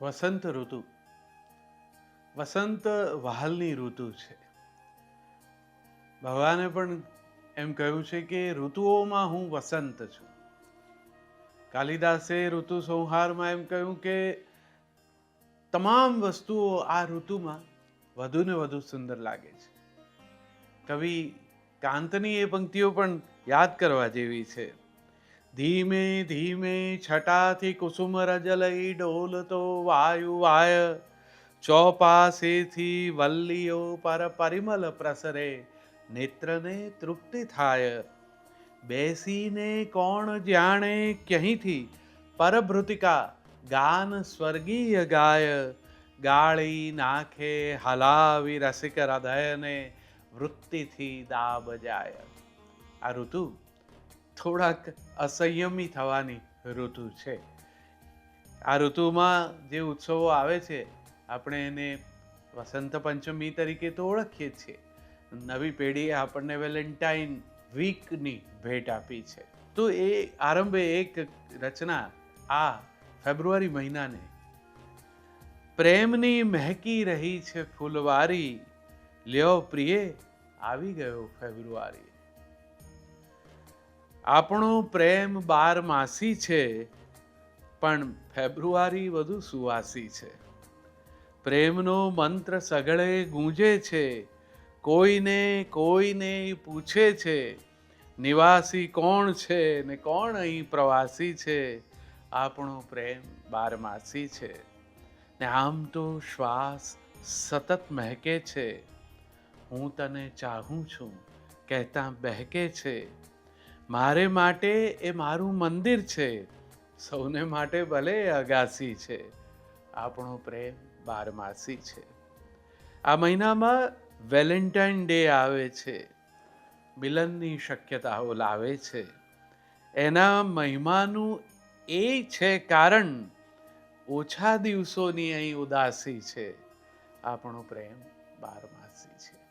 વસંત ઋતુ. વસંત વહાલની ઋતુ છે. ભગવાને પણ એમ કહ્યું છે કે ઋતુઓમાં હું વસંત છું. કાલિદાસે ઋતુ સંહારમાં એમ કહ્યું કે તમામ વસ્તુઓ આ ઋતુમાં વધુ ને વધુ સુંદર લાગે છે. કવિ કાંતની એ પંક્તિઓ પણ યાદ કરવા જેવી છે. ધીમે ધીમે છટાથી કુસુમ રજલઈ ડોલતો વાયુ વાય ચોપાસેથી વલ્લીઓ પર પરિમલ પ્રસરે નેત્રને તૃપ્તિ થાય બેસીને કોણ જાણે ક્યહીંથી પરભૃતિકા ગાન સ્વર્ગીય ગાય ગાળી નાખે હલાવી રસિક હૃદયને વૃત્તિથી દાબ જાય આ ઋતુ થોડાક અસંયમી થવાની ઋતુ છે. આ ઋતુમાં જે ઉત્સવો આવે છે, આપણે એને વસંત પંચમી તરીકે તો ઓળખીએ છીએ. નવી પેઢીએ આપણને વેલેન્ટાઇન વીકની ભેટ આપી છે. તો એ આરંભે એક રચના આ ફેબ્રુઆરી મહિનાને. પ્રેમની મહેકી રહી છે ફૂલવારી. લ્યો પ્રિયે, આવી ગયો ફેબ્રુઆરી. આપણો પ્રેમ બાર માસી છે, પણ ફેબ્રુઆરી વધુ સુવાસી છે. પ્રેમનો મંત્ર સગળે ગૂંજે છે, કોઈને કોઈને પૂછે છે, નિવાસી કોણ છે ને કોણ અહીં પ્રવાસી છે, આપણો પ્રેમ બારમાસી છે. ને આમ તો શ્વાસ સતત મહેકે છે. હું તને ચાહું છું, કહેતા બહેકે છે. મારે માટે એ મારું મંદિર છે. સૌને માટે ભલે અગાસી છે. આપણો પ્રેમ બારમાસી છે. આ મહિનામાં વેલેન્ટાઇન ડે આવે છે. મિલનની શક્યતાઓ લાવે છે. એના મહિમાનું એ છે કારણ ઓછા દિવસોની અહીં ઉદાસી છે. આપણો પ્રેમ બારમાસી છે.